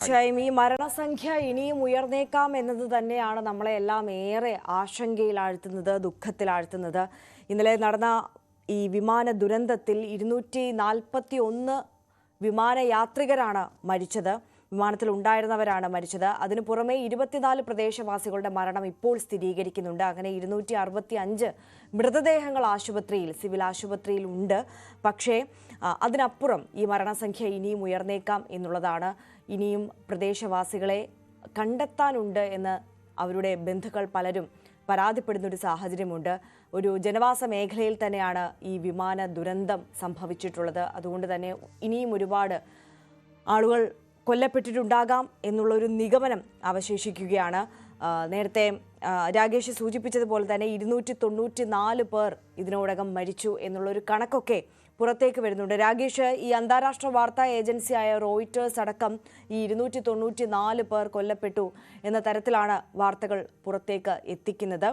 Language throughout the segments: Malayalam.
തീർച്ചയായും ഈ മരണസംഖ്യ ഇനിയും ഉയർന്നേക്കാം എന്നത് തന്നെയാണ് നമ്മളെ എല്ലാം ഏറെ ആശങ്കയിലാഴ്ത്തുന്നത് ദുഃഖത്തിലാഴ്ത്തുന്നത് ഇന്നലെ നടന്ന ഈ വിമാന ദുരന്തത്തിൽ ഇരുന്നൂറ്റി നാൽപ്പത്തി ഒന്ന് വിമാനയാത്രികരാണ് മരിച്ചത്. വിമാനത്തിൽ ഉണ്ടായിരുന്നവരാണ് മരിച്ചത്. അതിനു പുറമെ ഇരുപത്തിനാല് പ്രദേശവാസികളുടെ മരണം ഇപ്പോൾ സ്ഥിരീകരിക്കുന്നുണ്ട്. അങ്ങനെ ഇരുന്നൂറ്റി അറുപത്തി അഞ്ച് മൃതദേഹങ്ങൾ ആശുപത്രിയിൽ സിവിൽ ആശുപത്രിയിൽ ഉണ്ട്. പക്ഷേ അതിനപ്പുറം ഈ മരണസംഖ്യ ഇനിയും ഉയർന്നേക്കാം എന്നുള്ളതാണ് ഇനിയും പ്രദേശവാസികളെ കണ്ടെത്താനുണ്ട് എന്ന് അവരുടെ ബന്ധുക്കൾ പലരും പരാതിപ്പെടുന്ന ഒരു സാഹചര്യമുണ്ട്. ഒരു ജനവാസ മേഖലയിൽ തന്നെയാണ് ഈ വിമാന ദുരന്തം സംഭവിച്ചിട്ടുള്ളത്. അതുകൊണ്ട് തന്നെ ഇനിയും ഒരുപാട് ആളുകൾ കൊല്ലപ്പെട്ടിട്ടുണ്ടാകാം എന്നുള്ളൊരു നിഗമനം അവശേഷിക്കുകയാണ്. നേരത്തെ രാകേഷ് സൂചിപ്പിച്ചതുപോലെ തന്നെ ഇരുന്നൂറ്റി തൊണ്ണൂറ്റി നാല് പേർ ഇതിനോടകം മരിച്ചു എന്നുള്ളൊരു കണക്കൊക്കെ പുറത്തേക്ക് വരുന്നുണ്ട്. രാകേഷ് ഈ അന്താരാഷ്ട്ര വാർത്താ ഏജൻസിയായ റോയിറ്റേഴ്സ് അടക്കം ഈ ഇരുന്നൂറ്റി തൊണ്ണൂറ്റി നാല് പേർ കൊല്ലപ്പെട്ടു എന്ന തരത്തിലാണ് വാർത്തകൾ പുറത്തേക്ക് എത്തിക്കുന്നത്.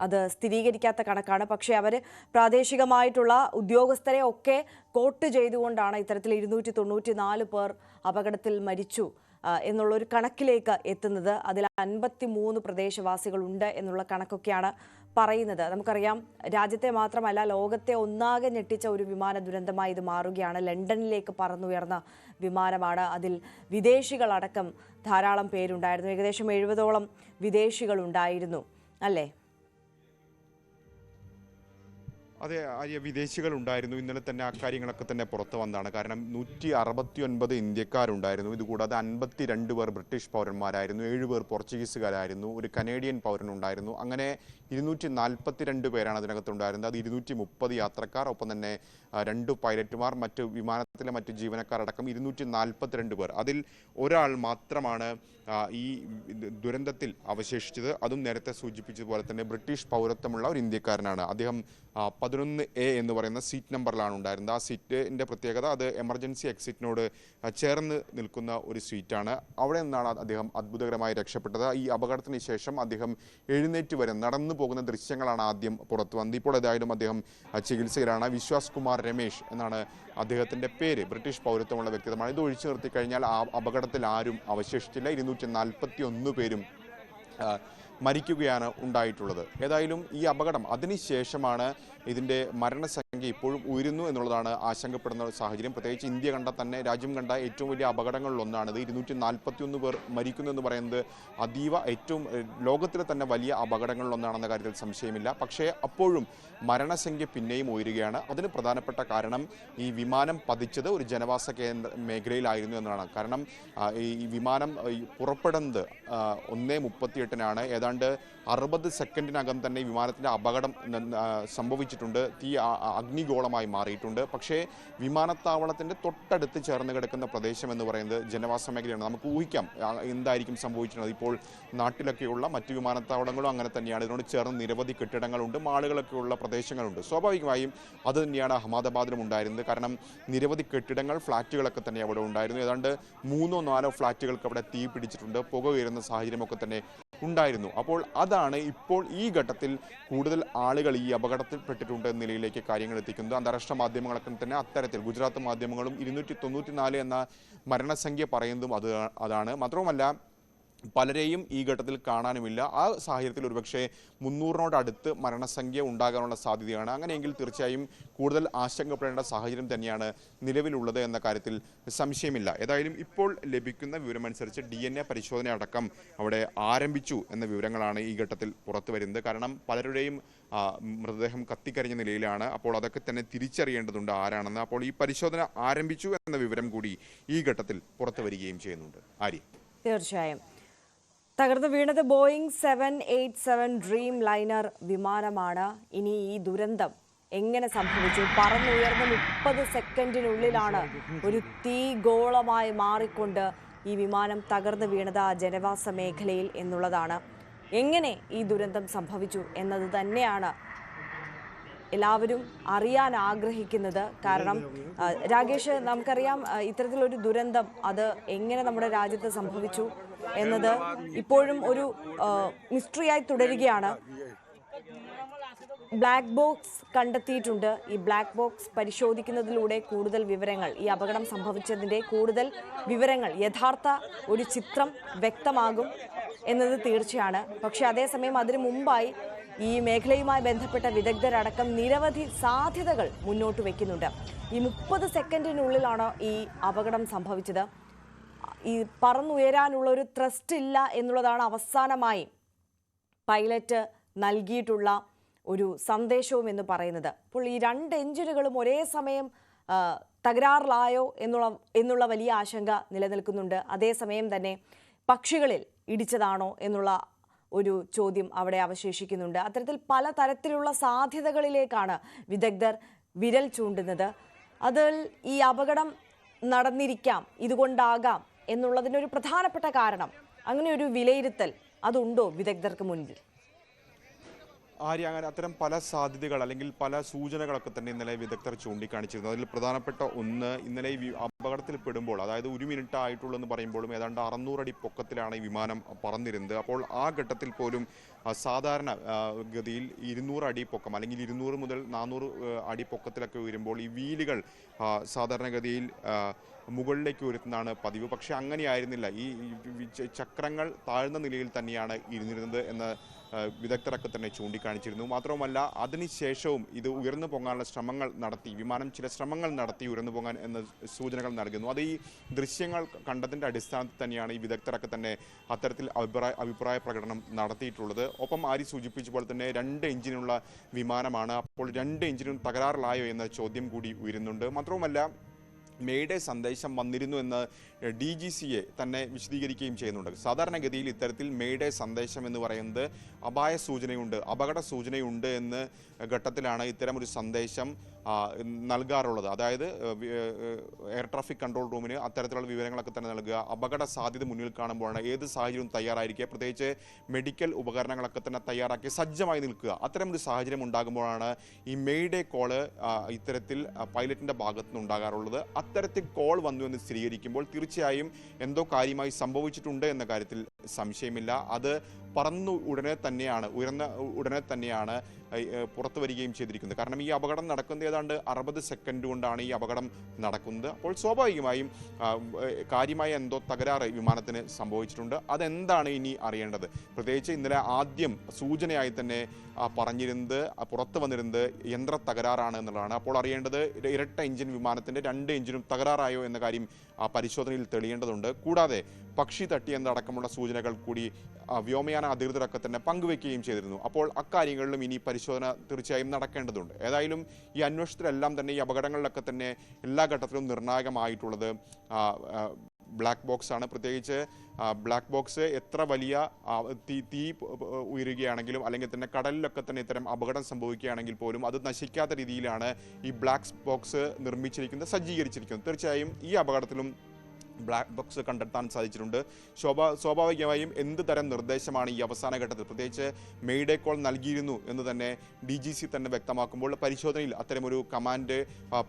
അത് സ്ഥിരീകരിക്കാത്ത കണക്കാണ്. പക്ഷേ അവർ പ്രാദേശികമായിട്ടുള്ള ഉദ്യോഗസ്ഥരെ ഒക്കെ കോട്ട് ചെയ്തുകൊണ്ടാണ് ഇത്തരത്തിൽ ഇരുന്നൂറ്റി തൊണ്ണൂറ്റി നാല് പേർ അപകടത്തിൽ മരിച്ചു. എന്നുള്ളൊരു കണക്കിലേക്ക് എത്തുന്നത്. അതിൽ അൻപത്തി മൂന്ന് പ്രദേശവാസികളുണ്ട് എന്നുള്ള കണക്കൊക്കെയാണ് പറയുന്നത്. നമുക്കറിയാം രാജ്യത്തെ മാത്രമല്ല ലോകത്തെ ഒന്നാകെ ഞെട്ടിച്ച ഒരു വിമാന ദുരന്തമായി ഇത് മാറുകയാണ്. ലണ്ടനിലേക്ക് പറന്നുയർന്ന വിമാനമാണ് അതിൽ വിദേശികളടക്കം ധാരാളം പേരുണ്ടായിരുന്നു. ഏകദേശം എഴുപതോളം വിദേശികളുണ്ടായിരുന്നു. അല്ലേ? അതെ ആര്യ വിദേശികളുണ്ടായിരുന്നു. ഇന്നലെ തന്നെ ആ അക്കാര്യങ്ങളൊക്കെ തന്നെ പുറത്തു വന്നതാണ്. കാരണം നൂറ്റി അറുപത്തി ഒൻപത് ഇന്ത്യക്കാരുണ്ടായിരുന്നു. ഇതുകൂടാതെ അൻപത്തി രണ്ട് പേർ ബ്രിട്ടീഷ് പൗരന്മാരായിരുന്നു. ഏഴുപേർ പോർച്ചുഗീസുകാരായിരുന്നു. ഒരു കനേഡിയൻ പൗരനുണ്ടായിരുന്നു. അങ്ങനെ ഇരുന്നൂറ്റി നാൽപ്പത്തിരണ്ട് പേരാണ് അതിനകത്തുണ്ടായിരുന്നത്. അത് ഇരുന്നൂറ്റി മുപ്പത് യാത്രക്കാർ ഒപ്പം തന്നെ രണ്ട് പൈലറ്റുമാർ മറ്റ് വിമാനത്തിലെ മറ്റ് ജീവനക്കാരടക്കം ഇരുന്നൂറ്റി നാൽപ്പത്തിരണ്ട് പേർ. അതിൽ ഒരാൾ മാത്രമാണ് ഈ ദുരന്തത്തിൽ അവശേഷിച്ചത്. അതും നേരത്തെ സൂചിപ്പിച്ചതുപോലെ തന്നെ ബ്രിട്ടീഷ് പൗരത്വമുള്ള ഒരു ഇന്ത്യക്കാരനാണ്. അദ്ദേഹം പതിനൊന്ന് എ എന്ന് പറയുന്ന സീറ്റ് നമ്പറിലാണ് ഉണ്ടായിരുന്നത്. ആ സീറ്റിന്റെ പ്രത്യേകത അത് എമർജൻസി എക്സിറ്റിനോട് ചേർന്ന് നിൽക്കുന്ന ഒരു സീറ്റാണ് അവിടെ നിന്നാണ് അദ്ദേഹം അത്ഭുതകരമായി രക്ഷപ്പെട്ടത്. ഈ അപകടത്തിന് ശേഷം അദ്ദേഹം എഴുന്നേറ്റ് വരെ നടന്നു പോകുന്ന ദൃശ്യങ്ങളാണ് ആദ്യം പുറത്തു വന്നത്. ഇപ്പോൾ ഏതായാലും അദ്ദേഹം ചികിത്സയിലാണ്. വിശ്വാസ് കുമാർ രമേശ് എന്നാണ് അദ്ദേഹത്തിന്റെ പേര്. ബ്രിട്ടീഷ് പൗരത്വമുള്ള വ്യക്തിത്വമാണ്. ഇത് ഒഴിച്ചു നിർത്തി കഴിഞ്ഞാൽ ആ അപകടത്തിൽ ആരും അവശേഷിച്ചില്ല. ഇരുന്നൂറ്റി നാൽപ്പത്തി ഒന്ന് പേരും മരിക്കുകയാണ് ഉണ്ടായിട്ടുള്ളത്. ഏതായാലും ഈ അപകടം അതിനുശേഷമാണ് ഇതിന്റെ മരണസംഖ്യ ഇപ്പോഴും ഉയരുന്നു എന്നുള്ളതാണ് ആശങ്കപ്പെടുന്ന സാഹചര്യം. പ്രത്യേകിച്ച് ഇന്ത്യ കണ്ട തന്നെ രാജ്യം കണ്ട ഏറ്റവും വലിയ അപകടങ്ങളിലൊന്നാണ് ഇത്. ഇരുന്നൂറ്റി നാൽപ്പത്തി ഒന്ന് പേർ മരിക്കുന്നു എന്ന് പറയുന്നത് അതീവ ഏറ്റവും ലോകത്തിലെ തന്നെ വലിയ അപകടങ്ങളിലൊന്നാണെന്ന കാര്യത്തിൽ സംശയമില്ല. പക്ഷേ അപ്പോഴും മരണസംഖ്യ പിന്നെയും ഉയരുകയാണ്. അതിന് പ്രധാനപ്പെട്ട കാരണം ഈ വിമാനം പതിച്ചത് ഒരു ജനവാസ കേന്ദ്ര മേഖലയിലായിരുന്നു എന്നതാണ് കാരണം ഈ വിമാനം പുറപ്പെടുന്നത് ഒന്നേ മുപ്പത്തിയെട്ടിനാണ്. ഏതാണ്ട് അറുപത് സെക്കൻഡിനകം തന്നെ വിമാനത്തിന്റെ അപകടം സംഭവിച്ചിട്ടുണ്ട്. തീ അഗ്നിഗോളമായി മാറിയിട്ടുണ്ട്. പക്ഷേ വിമാനത്താവളത്തിന്റെ തൊട്ടടുത്ത് ചേർന്ന് കിടക്കുന്ന പ്രദേശം എന്ന് പറയുന്നത് ജനവാസ മേഖലയാണ്. നമുക്ക് ഊഹിക്കാം എന്തായിരിക്കും സംഭവിച്ചിട്ടുള്ളത്. ഇപ്പോൾ നാട്ടിലൊക്കെയുള്ള മറ്റ് വിമാനത്താവളങ്ങളും അങ്ങനെ തന്നെയാണ്. ഇതിനോട് ചേർന്ന് നിരവധി കെട്ടിടങ്ങളുണ്ട് മാളുകളൊക്കെയുള്ള പ്രദേശങ്ങളുണ്ട്. സ്വാഭാവികമായും അത് തന്നെയാണ് അഹമ്മദാബാദിലും ഉണ്ടായിരുന്നത്. കാരണം നിരവധി കെട്ടിടങ്ങൾ ഫ്ളാറ്റുകളൊക്കെ തന്നെ അവിടെ ഉണ്ടായിരുന്നു. ഏതാണ്ട് മൂന്നോ നാലോ ഫ്ളാറ്റുകൾക്ക് അവിടെ തീ പിടിച്ചിട്ടുണ്ട്. പുക ഉയരുന്ന സാഹചര്യമൊക്കെ തന്നെ ഉണ്ടായിരുന്നു. അപ്പോൾ അതാണ് ഇപ്പോൾ ഈ ഘട്ടത്തിൽ കൂടുതൽ ആളുകൾ ഈ അപകടത്തിൽപ്പെട്ടിട്ടുണ്ട് എന്ന നിലയിലേക്ക് കാര്യങ്ങൾ എത്തിക്കുന്നത്. അന്താരാഷ്ട്ര മാധ്യമങ്ങളൊക്കെ തന്നെ അത്തരത്തിൽ ഗുജറാത്ത് മാധ്യമങ്ങളും ഇരുന്നൂറ്റി എന്ന മരണസംഖ്യ പറയുന്നതും അത് അതാണ്. മാത്രവുമല്ല പലരെയും ഈ ഘട്ടത്തിൽ കാണാനുമില്ല. ആ സാഹചര്യത്തിൽ ഒരുപക്ഷെ മുന്നൂറിനോടടുത്ത് മരണസംഖ്യ ഉണ്ടാകാനുള്ള സാധ്യതയാണ്. അങ്ങനെയെങ്കിൽ തീർച്ചയായും കൂടുതൽ ആശങ്കപ്പെടേണ്ട സാഹചര്യം തന്നെയാണ് നിലവിലുള്ളത് എന്ന കാര്യത്തിൽ സംശയമില്ല. ഏതായാലും ഇപ്പോൾ ലഭിക്കുന്ന വിവരമനുസരിച്ച് ഡി എൻ എ പരിശോധന അടക്കം അവിടെ ആരംഭിച്ചു എന്ന വിവരങ്ങളാണ് ഈ ഘട്ടത്തിൽ പുറത്തു വരുന്നത്. കാരണം പലരുടെയും മൃതദേഹം കത്തിക്കരിഞ്ഞ നിലയിലാണ്. അപ്പോൾ അതൊക്കെ തന്നെ തിരിച്ചറിയേണ്ടതുണ്ട് ആരാണെന്ന്. അപ്പോൾ ഈ പരിശോധന ആരംഭിച്ചു എന്ന വിവരം കൂടി ഈ ഘട്ടത്തിൽ പുറത്തു വരികയും ചെയ്യുന്നുണ്ട്. ആര്യ. തീർച്ചയായും. തകർന്നു വീണത് Boeing seven eight seven Dreamliner വിമാനമാണ്. ഇനി ഈ ദുരന്തം എങ്ങനെ സംഭവിച്ചു? പറന്നുയർന്ന മുപ്പത് സെക്കൻഡിനുള്ളിലാണ് ഒരു തീ ഗോളമായി മാറിക്കൊണ്ട് ഈ വിമാനം തകർന്നു വീണത് ആ ജനവാസ മേഖലയിൽ എന്നുള്ളതാണ്. എങ്ങനെ ഈ ദുരന്തം സംഭവിച്ചു എന്നത് തന്നെയാണ് എല്ലാവരും അറിയാൻ ആഗ്രഹിക്കുന്നത് കാരണം രാകേഷ് നമുക്കറിയാം ഇത്തരത്തിലൊരു ദുരന്തം അത് എങ്ങനെ നമ്മുടെ രാജ്യത്ത് സംഭവിച്ചു എന്നത് ഇപ്പോഴും ഒരു മിസ്റ്ററിയായി തുടരുകയാണ്. ബ്ലാക്ക് ബോക്സ് കണ്ടെത്തിയിട്ടുണ്ട്. ഈ ബ്ലാക്ക് ബോക്സ് പരിശോധിക്കുന്നതിലൂടെ കൂടുതൽ വിവരങ്ങൾ ഈ അപകടം സംഭവിച്ചതിന്റെ കൂടുതൽ വിവരങ്ങൾ യഥാർത്ഥ ഒരു ചിത്രം വ്യക്തമാകും എന്നത് തീർച്ചയാണ്. പക്ഷെ അതേസമയം അതിനു മുമ്പായി ഈ മേഖലയുമായി ബന്ധപ്പെട്ട വിദഗ്ധരടക്കം നിരവധി സാധ്യതകൾ മുന്നോട്ട് വയ്ക്കുന്നുണ്ട് ഈ മുപ്പത് സെക്കൻഡിനുള്ളിലാണ് ഈ അപകടം സംഭവിച്ചത്. ഈ പറന്നുയരാനുള്ള ഒരു ത്രസ്റ്റ് ഇല്ല എന്നുള്ളതാണ് അവസാനമായി പൈലറ്റ് നൽകിയിട്ടുള്ള ഒരു സന്ദേശവും എന്ന് പറയുന്നത്. അപ്പോൾ ഈ രണ്ട് എഞ്ചിനുകളും ഒരേ സമയം തകരാറിലായോ എന്നുള്ള എന്നുള്ള വലിയ ആശങ്ക നിലനിൽക്കുന്നുണ്ട്. അതേസമയം തന്നെ പക്ഷികളിൽ ഇടിച്ചതാണോ എന്നുള്ള ഒരു ചോദ്യം അവിടെ അവശേഷിക്കുന്നുണ്ട്. അത്തരത്തിൽ പല തരത്തിലുള്ള സാധ്യതകളിലേക്കാണ് വിദഗ്ധർ വിരൽ ചൂണ്ടുന്നത്. അതിൽ ഈ അപകടം നടന്നിരിക്കാം ഇതുകൊണ്ടാകാം എന്നുള്ളതിന്റെ ഒരു പ്രധാനപ്പെട്ട കാരണം അങ്ങനെ ഒരു വിലയിരുത്തൽ അതുണ്ടോ വിദഗ്ധർക്ക് മുൻപിൽ? ആര്യ അങ്ങനെ അത്തരം പല സാധ്യതകൾ അല്ലെങ്കിൽ പല സൂചനകളൊക്കെ തന്നെ ഇന്നലെ വിദഗ്ധർ ചൂണ്ടിക്കാണിച്ചിരുന്നു. അതിൽ പ്രധാനപ്പെട്ട ഒന്ന് ഇന്നലെ ഈ വി- അപകടത്തിൽ പെടുമ്പോൾ അതായത് ഒരു മിനിറ്റ് ആയിട്ടുള്ളൂ എന്ന് പറയുമ്പോഴും ഏതാണ്ട് അറുന്നൂറടി പൊക്കത്തിലാണ് ഈ വിമാനം പറന്നിരുന്നത്. അപ്പോൾ ആ ഘട്ടത്തിൽ പോലും സാധാരണ ഗതിയിൽ ഇരുന്നൂറ് അടി പൊക്കം അല്ലെങ്കിൽ ഇരുന്നൂറ് മുതൽ നാനൂറ് അടി പൊക്കത്തിലൊക്കെ ഉയരുമ്പോൾ ഈ വീലുകൾ സാധാരണഗതിയിൽ മുകളിലേക്ക് ഉയർത്തുന്നതാണ് പതിവ്. പക്ഷേ അങ്ങനെയായിരുന്നില്ല. ഈ ചക്രങ്ങൾ താഴ്ന്ന നിലയിൽ തന്നെയാണ് ഇരുന്നിരുന്നത് എന്ന് വിദഗ്ധരൊക്കെ തന്നെ ചൂണ്ടിക്കാണിച്ചിരുന്നു. മാത്രവുമല്ല അതിനുശേഷവും ഇത് ഉയർന്നു പൊങ്ങാനുള്ള ശ്രമങ്ങൾ നടത്തി വിമാനം ചില ശ്രമങ്ങൾ നടത്തി ഉയർന്നു പൊങ്ങാൻ എന്ന സൂചനകൾ നൽകുന്നു. അത് ഈ ദൃശ്യങ്ങൾ കണ്ടതിന്റെ അടിസ്ഥാനത്തിൽ തന്നെയാണ് ഈ വിദഗ്ധരൊക്കെ തന്നെ അത്തരത്തിൽ അഭിപ്രായ അഭിപ്രായ പ്രകടനം നടത്തിയിട്ടുള്ളത്. ഒപ്പം ആരി സൂചിപ്പിച്ച പോലെ തന്നെ രണ്ട് എഞ്ചിനുള്ള വിമാനമാണ്. അപ്പോൾ രണ്ട് എഞ്ചിനും തകരാറിലായോ എന്ന ചോദ്യം കൂടി ഉയരുന്നുണ്ട്. മാത്രവുമല്ല മെയ്ഡേ സന്ദേശം വന്നിരുന്നു എന്ന് ഡി ജി സിയെ തന്നെ വിശദീകരിക്കുകയും ചെയ്യുന്നുണ്ട്. സാധാരണഗതിയിൽ ഇത്തരത്തിൽ മെയ്ഡേ സന്ദേശം എന്ന് പറയുന്നത് അപായ സൂചനയുണ്ട് അപകട സൂചനയുണ്ട് എന്ന് ഘട്ടത്തിലാണ് ഇത്തരം ഒരു സന്ദേശം നൽകാറുള്ളത്. അതായത് എയർ ട്രാഫിക് കൺട്രോൾ റൂമിന് അത്തരത്തിലുള്ള വിവരങ്ങളൊക്കെ തന്നെ നൽകുക അപകട സാധ്യത മുന്നിൽ കാണുമ്പോഴാണ് ഏത് സാഹചര്യവും തയ്യാറായിരിക്കുക പ്രത്യേകിച്ച് മെഡിക്കൽ ഉപകരണങ്ങളൊക്കെ തന്നെ തയ്യാറാക്കി സജ്ജമായി നിൽക്കുക. അത്തരം ഒരു സാഹചര്യം ഉണ്ടാകുമ്പോഴാണ് ഈ മെയ്ഡേ കോൾ ഇത്തരത്തിൽ പൈലറ്റിന്റെ പൈലറ്റിന്റെ ഭാഗത്തു ഉണ്ടാകാറുള്ളത്. അത്തരത്തിൽ കോൾ വന്നു എന്ന് സ്ഥിരീകരിക്കുമ്പോൾ തീർച്ചയായും എന്തോ കാര്യമായി സംഭവിച്ചിട്ടുണ്ട് എന്ന കാര്യത്തിൽ സംശയമില്ല. അത് പറന്നു ഉടനെ തന്നെയാണ് ഉയർന്ന ഉടനെ തന്നെയാണ് പുറത്തു വരികയും ചെയ്തിരിക്കുന്നത്. കാരണം ഈ അപകടം നടക്കുന്ന ഏതാണ്ട് അറുപത് സെക്കൻഡ് കൊണ്ടാണ് ഈ അപകടം നടക്കുന്നത്. അപ്പോൾ സ്വാഭാവികമായും കാര്യമായ എന്തോ തകരാറ് വിമാനത്തിന് സംഭവിച്ചിട്ടുണ്ട്. അതെന്താണ് ഇനി അറിയേണ്ടത്? പ്രത്യേകിച്ച് ഇന്നലെ ആദ്യം സൂചനയായി തന്നെ പറഞ്ഞിരുന്നത് പുറത്തു വന്നിരുന്നത് യന്ത്ര തകരാറാണ് എന്നുള്ളതാണ്. അപ്പോൾ അറിയേണ്ടത് ഇരട്ട എഞ്ചിൻ വിമാനത്തിന്റെ രണ്ട് എഞ്ചിനും തകരാറായോ എന്ന കാര്യം പരിശോധനയിൽ തെളിയേണ്ടതുണ്ട്. കൂടാതെ പക്ഷി തട്ടി എന്നടക്കമുള്ള സൂചനകൾ കൂടി വ്യോമയാന അധികൃതരൊക്കെ തന്നെ പങ്കുവെക്കുകയും ചെയ്തിരുന്നു. അപ്പോൾ അക്കാര്യങ്ങളിലും ഇനി പരിശോധന തീർച്ചയായും നടക്കേണ്ടതുണ്ട്. ഏതായാലും ഈ അന്വേഷണത്തിലെല്ലാം തന്നെ ഈ അപകടങ്ങളിലൊക്കെ തന്നെ എല്ലാ ഘട്ടത്തിലും നിർണായകമായിട്ടുള്ളത് ബ്ലാക്ക് ബോക്സ് ആണ്. പ്രത്യേകിച്ച് ബ്ലാക്ക് ബോക്സ് എത്ര വലിയ തീ തീ ഉയരുകയാണെങ്കിലും അല്ലെങ്കിൽ തന്നെ കടലിലൊക്കെ തന്നെ ഇത്തരം അപകടം സംഭവിക്കുകയാണെങ്കിൽ പോലും അത് നശിക്കാത്ത രീതിയിലാണ് ഈ ബ്ലാക്ക് ബോക്സ് നിർമ്മിച്ചിരിക്കുന്നത് സജ്ജീകരിച്ചിരിക്കുന്നത്. തീർച്ചയായും ഈ അപകടത്തിലും ബ്ലാക്ക് ബോക്സ് കണ്ടെത്താൻ സാധിച്ചിട്ടുണ്ട്. സ്വാഭാവികമായും എന്ത് തരം നിർദ്ദേശമാണ് ഈ അവസാന ഘട്ടത്തിൽ? പ്രത്യേകിച്ച് മെയ്ഡേ കോൾ നൽകിയിരുന്നു എന്ന് തന്നെ ഡി ജി സി തന്നെ വ്യക്തമാക്കുമ്പോൾ പരിശോധനയിൽ അത്തരമൊരു കമാൻഡ്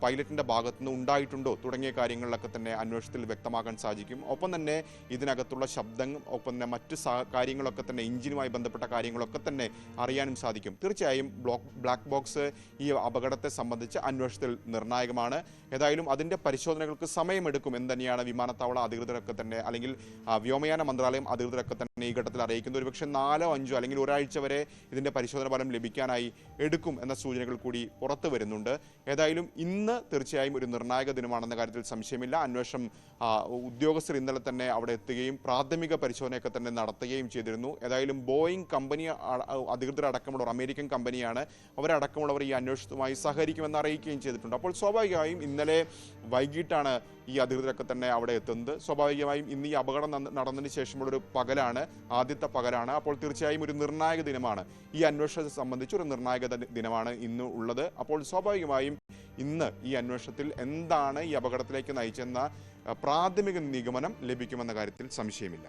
പൈലറ്റിന്റെ ഭാഗത്തുനിന്ന് ഉണ്ടായിട്ടുണ്ടോ? തുടങ്ങിയ കാര്യങ്ങളിലൊക്കെ തന്നെ അന്വേഷണത്തിൽ വ്യക്തമാക്കാൻ സാധിക്കും. ഒപ്പം തന്നെ ഇതിനകത്തുള്ള ശബ്ദം ഒപ്പം തന്നെ മറ്റ് കാര്യങ്ങളൊക്കെ തന്നെ എഞ്ചിനുമായി ബന്ധപ്പെട്ട കാര്യങ്ങളൊക്കെ തന്നെ അറിയാനും സാധിക്കും. തീർച്ചയായും ബ്ലോക്ക് ബ്ലാക്ക് ബോക്സ് ഈ അപകടത്തെ സംബന്ധിച്ച് അന്വേഷണത്തിൽ നിർണായകമാണ്. ഏതായാലും അതിന്റെ പരിശോധനകൾക്ക് സമയമെടുക്കും എന്ന് തന്നെയാണ് വിമാനത്താവള അധികൃതരൊക്കെ തന്നെ അല്ലെങ്കിൽ വ്യോമയാന മന്ത്രാലയം അധികൃതരൊക്കെ തന്നെ ഈ ഘട്ടത്തിൽ അറിയിക്കുന്നത് ഒരുപക്ഷെ നാലോ അഞ്ചോ അല്ലെങ്കിൽ ഒരാഴ്ച വരെ ഇതിന്റെ പരിശോധന ഫലം ലഭിക്കാനായി എടുക്കും എന്ന സൂചനകൾ കൂടി പുറത്തു വരുന്നുണ്ട്. ഏതായാലും ഇന്ന് തീർച്ചയായും ഒരു നിർണായക ദിനമാണെന്ന കാര്യത്തിൽ സംശയമില്ല. അന്വേഷണം ഉദ്യോഗസ്ഥർ ഇന്നലെ തന്നെ അവിടെ എത്തുകയും പ്രാഥമിക പരിശോധനയൊക്കെ തന്നെ നടത്തുകയും ചെയ്തിരുന്നു. ഏതായാലും ബോയിങ് കമ്പനി അധികൃതരടക്കമുള്ളവർ അമേരിക്കൻ കമ്പനിയാണ്. അവരടക്കമുള്ളവർ ഈ അന്വേഷണവുമായി സഹകരിക്കുമെന്ന് അറിയിക്കുകയും ചെയ്തിട്ടുണ്ട്. അപ്പോൾ സ്വാഭാവികമായും ഇന്നലെ വൈകിട്ടാണ് ഈ അധികൃതരൊക്കെ തന്നെ അവിടെ എത്തുന്നത് സ്വാഭാവികമായും ഇന്ന് ഈ അപകടം നടന്നതിന് ശേഷമുള്ള ഒരു പകലാണ് ആദ്യത്തെ പകലാണ്. അപ്പോൾ തീർച്ചയായും ഒരു നിർണായക ദിനമാണ്. ഈ അന്വേഷണത്തെ സംബന്ധിച്ച് ഒരു നിർണായക ദിനമാണ് ഇന്ന് ഉള്ളത്. അപ്പോൾ സ്വാഭാവികമായും ഇന്ന് ഈ അന്വേഷണത്തിൽ എന്താണ് ഈ അപകടത്തിലേക്ക് നയിച്ചെന്ന പ്രാഥമിക നിഗമനം ലഭിക്കുമെന്ന കാര്യത്തിൽ സംശയമില്ല.